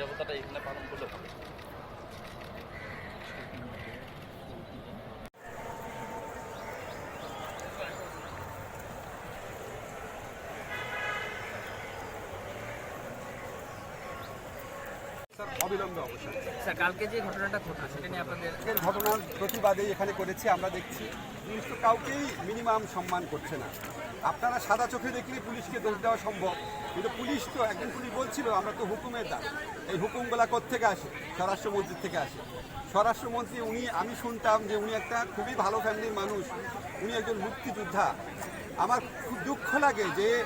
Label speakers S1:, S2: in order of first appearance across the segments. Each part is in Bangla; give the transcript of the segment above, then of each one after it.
S1: নিরাপত্তাটা এখানে পালন করলে ভালো।
S2: অবিলম্বে অবসান
S3: স্যার কালকে যে ঘটনাটা ঘটলো সেটা নিয়ে আপনাদের
S2: ঘটনার প্রতিবাদে এখানে করেছি আমরা দেখছি। কাউকেই মিনিমাম সম্মান করছে না। আপনারা সাদা চোখে দেখলে পুলিশকে দোষ দেওয়া সম্ভব। কিন্তু পুলিশ তো, একজন পুলিশ বলছিল, আমরা তো হুকুমের দাম এই হুকুমগুলা থেকে আসে? স্বরাষ্ট্রমন্ত্রীর থেকে আসে। স্বরাষ্ট্রমন্ত্রী উনি, আমি শুনতাম যে উনি একটা খুবই ভালো ফ্যামিলির মানুষ। উনি একজন মুক্তিযোদ্ধা। আমার খুব দুঃখ লাগে যে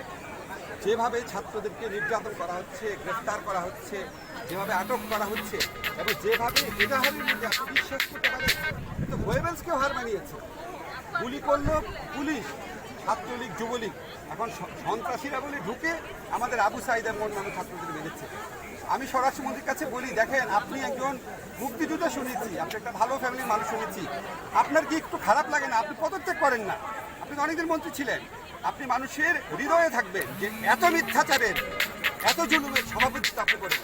S2: যেভাবে ছাত্রদেরকে নির্যাতন করা হচ্ছে, গ্রেফতার করা হচ্ছে, যেভাবে আটক করা হচ্ছে, এবং যেভাবে এটা আপনি বিশ্বাস করতে ওয়েবেলসকেও হার মানিয়েছে। গুলি করল পুলিশ। ছাত্রলীগ, যুবলীগ। এখন সন্ত্রাসীরা বলে ঢুকে আমাদের আবু সাইদ মন মানুষ ছাত্রদের মেরেছে। আমি স্বরাষ্ট্রমন্ত্রীর কাছে বলি, দেখেন, আপনি একজন মুক্তিযুদ্ধ শুনেছি, আপনি একটা ভালো ফ্যামিলির মানুষ শুনেছি। আপনার কি একটু খারাপ লাগে না? আপনি পদত্যাগ করেন না। আপনি তো অনেকদিন মন্ত্রী ছিলেন। আপনি মানুষের হৃদয়ে থাকবেন যে এত মিথ্যাচারের, এত জুলুমের সভাপতিত্ব আপনি করেন।